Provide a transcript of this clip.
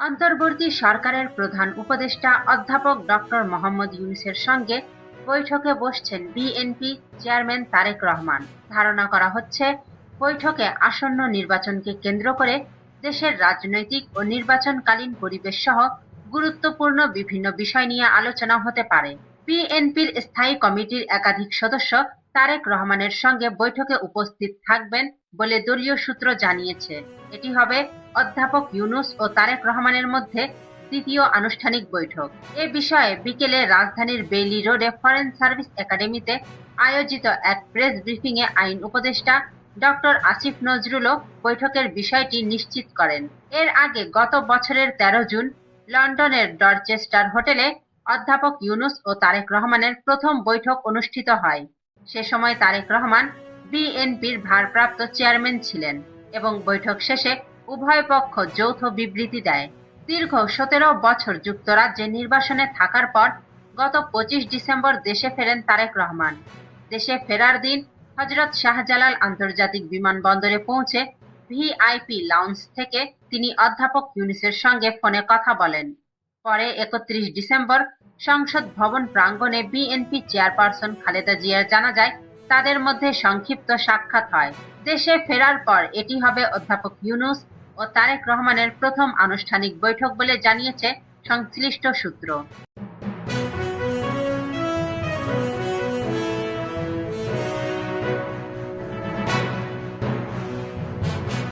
অন্তর্বর্তী সরকারের প্রধান উপদেষ্টা অধ্যাপক ডক্টর মোহাম্মদ ইউনুসের সঙ্গে বৈঠকে বসছেন বিএনপি চেয়ারম্যান তারেক রহমান। ধারণা করা হচ্ছে, বৈঠকে আসন্ন নির্বাচনকে কেন্দ্র করে দেশের রাজনৈতিক ও নির্বাচনকালীন পরিবেশ সহ গুরুত্বপূর্ণ বিভিন্ন বিষয় নিয়ে আলোচনা হতে পারে। বিএনপির স্থায়ী কমিটির একাধিক সদস্য তারেক রহমানের সঙ্গে বৈঠকে উপস্থিত থাকবেন বলে দলীয় সূত্র জানিয়েছে। এটি হবে অধ্যাপক ইউনুস ও তারেক রহমানের মধ্যে তৃতীয় আনুষ্ঠানিক বৈঠক। এ বিষয়ে বিকেলে রাজধানীর বেইলি রোডে ফরেন সার্ভিস একাডেমিতে আয়োজিত এক প্রেস ব্রিফিংয়ে আইন উপদেষ্টা ডক্টর আসিফ নজরুলও বৈঠকের বিষয়টি নিশ্চিত করেন। এর আগে গত বছরের তেরো জুন লন্ডনের ডরচেস্টার হোটেলে অধ্যাপক ইউনুস ও তারেক রহমানের প্রথম বৈঠক অনুষ্ঠিত হয়। সে সময় তারেক রহমান বিএনপির ভারপ্রাপ্ত চেয়ারম্যান ছিলেন এবং বৈঠক শেষে উভয় পক্ষ যৌথ বিবৃতি দেয়। দীর্ঘ সতেরো বছর যুক্তরাজ্যে নির্বাসনে থাকার পর গত পঁচিশ ডিসেম্বর দেশে ফেরেন তারেক রহমান। দেশে ফেরার দিন হজরত শাহজালাল আন্তর্জাতিক বিমানবন্দরে পৌঁছে ভিআইপি লাউঞ্জ থেকে তিনি অধ্যাপক ইউনিসের সঙ্গে ফোনে কথা বলেন। পরে একত্রিশ ডিসেম্বর সংসদ ভবন প্রাঙ্গণে বিএনপি চেয়ারপারসন খালেদা জিয়ার জানা যায়, তাদের মধ্যে সংক্ষিপ্ত সাক্ষাৎ হয়। দেশে ফেরার পর এটি হবে অধ্যাপক ইউনুস ও তারেক রহমানের প্রথম আনুষ্ঠানিক বৈঠক বলে জানিয়েছে সংশ্লিষ্ট সূত্র।